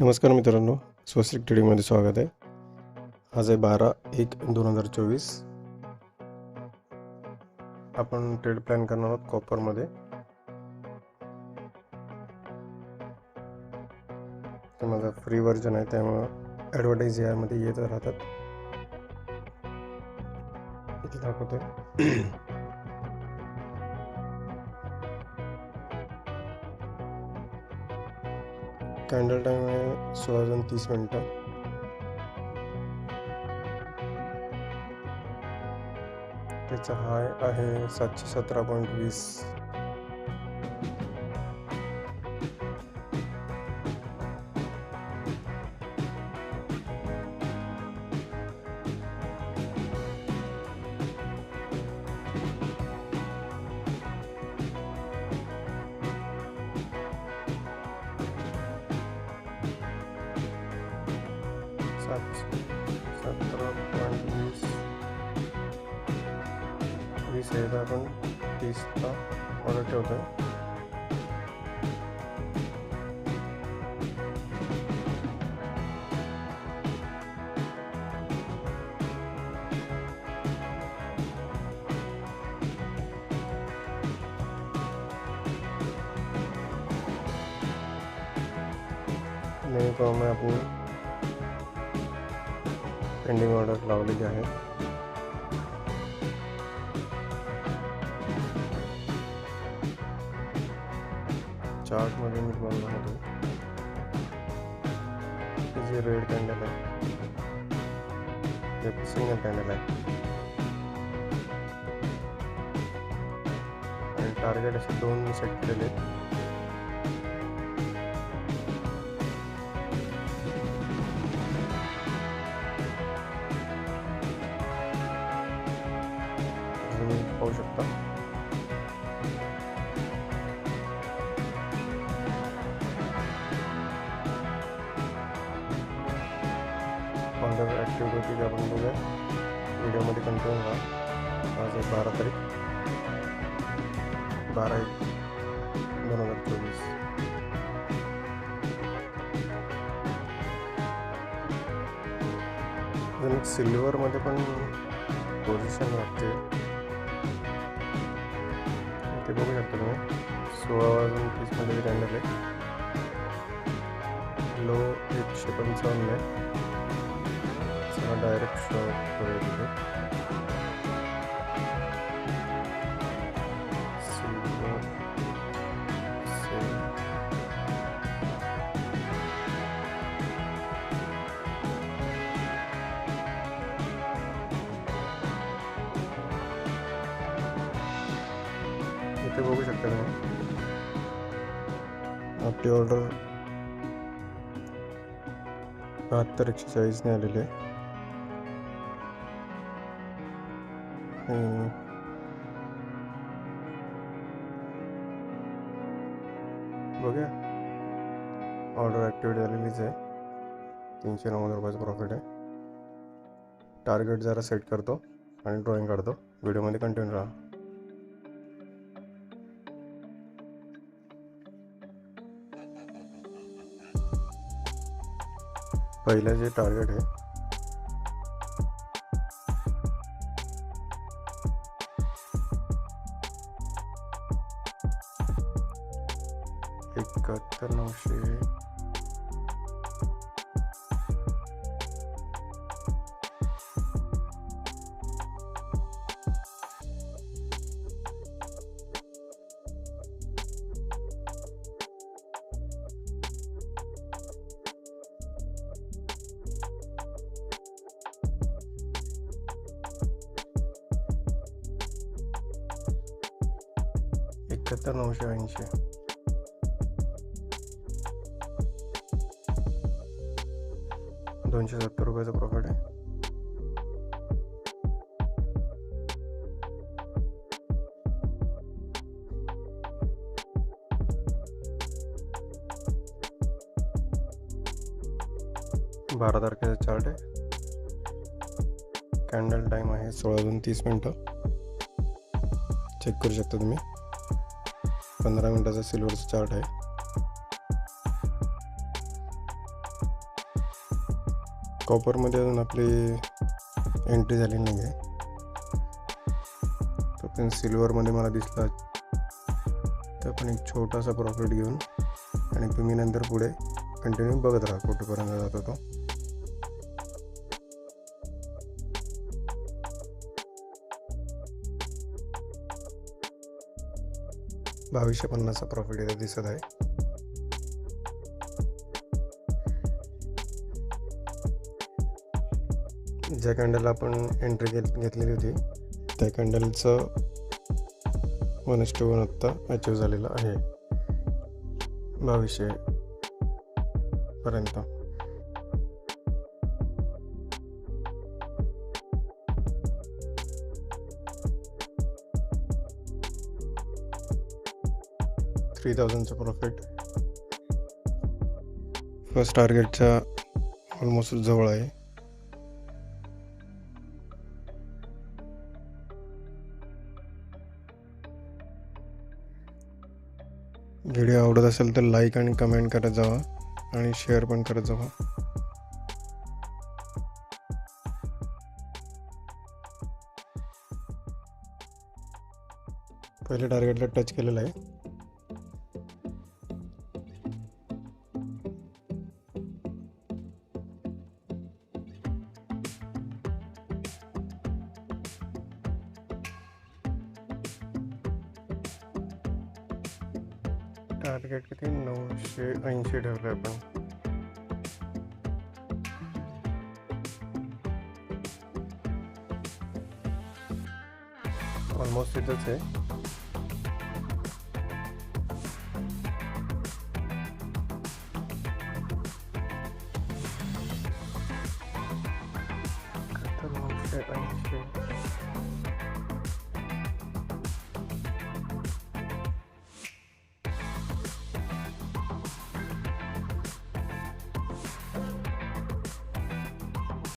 नमस्कार मित्रांनो स्वस्तिक ट्रेडिंगमध्ये स्वागत आहे. आज आहे बारा एक दोन हजार चोवीस. आपण ट्रेड प्लॅन करणार आहोत कॉपरमध्ये ते माझं फ्री व्हर्जन आहे त्यामुळं ॲडव्हर्टाईज यामध्ये येत राहतात. इथे कॅन्डल टाईम आहे सोळा वाजून तीस मिनटं. त्याचा हाय आहे सातशे सतरा पॉईंट वीस. वीस आहे तर आपण तीसचा ऑर्डर ठेवतो आहे नेहमीप्रमाणे आपण पेंडिंग ऑर्डर लावलेली आहे. चार्टमध्ये मी तुम्हाला दाखवतो. ही रेड कॅन्डल आहे ते सिंगल कॅन्डल आहे. आणि टार्गेट असे दोन मी सेट केलेले आहेत. तुम्ही पाहू शकता. ऑर्डर ॲक्टिव्हिटी होती ते आपण बघूया व्हिडिओमध्ये कंटिन्यू राहा आज आहे बारा तारीख. बारा एक दोन हजार चोवीस. अजून एक सिल्वरमध्ये पण पोझिशन वाटते. ते बघू शकता तुम्ही. सोळा वाजून तीसमध्ये कॅन्डल आहे. लो एकशे पंचावन्न आहे. डायरेक्ट शॉप इथे बघू शकता तुम्ही आपली ऑर्डर बहात्तर एकशे चाळीसने आलेली आहे आणि बघूया ऑर्डर ॲक्टिवेट झालेलीच आहे तीनशे नव्वद रुपयाचं प्रॉफिट आहे टार्गेट जरा सेट करतो आणि ड्रॉईंग काढतो व्हिडिओमध्ये कंटिन्यू राहा। पहिलं जे टार्गेट आहे एकाहत्तर नऊशे एकाहत्तर नऊशे ऐंशी दोनशे सत्तर रुपयाचं प्रॉफिट आहे. बारा तारखेचा चार्ट आहे. कॅन्डल टाईम आहे सोळा दोन तीस मिनटं. चेक करू शकता तुम्ही. पंधरा मिनटाचा सिल्वरचा चार्ट आहे. कॉपरमध्ये अजून आपली एंट्री झाली नाही आहे तो पण सिल्वरमध्ये मला दिसला. तर पण एक छोटासा प्रॉफिट घेऊन आणि तुम्ही नंतर पुढे कंटिन्यू बघत राहा कुठेपर्यंत जातो तो. बावीसशे पन्नासचा प्रॉफिट इथे दिसत आहे. ज्या कॅन्डलला आपण एंट्री घे घेतलेली होती त्या कॅन्डलचं वन एस टू वन आत्ता अचीव झालेलं आहे. बावीसशे पर्यंत. थ्री थाउजंडचं प्रॉफिट फर्स्ट टार्गेटच्या ऑलमोस्ट जवळ आहे. व्हिडिओ आवडत असेल तर लाईक आणि कमेंट करत जावा आणि शेअर पण करत जावा. पहिले टार्गेटला टच केलेलं आहे. टार्गेट किती? नऊशे ऐंशी ठेवलं आपण. ऑलमोस्ट तिथंच आहे. तर नऊशे ऐंशी.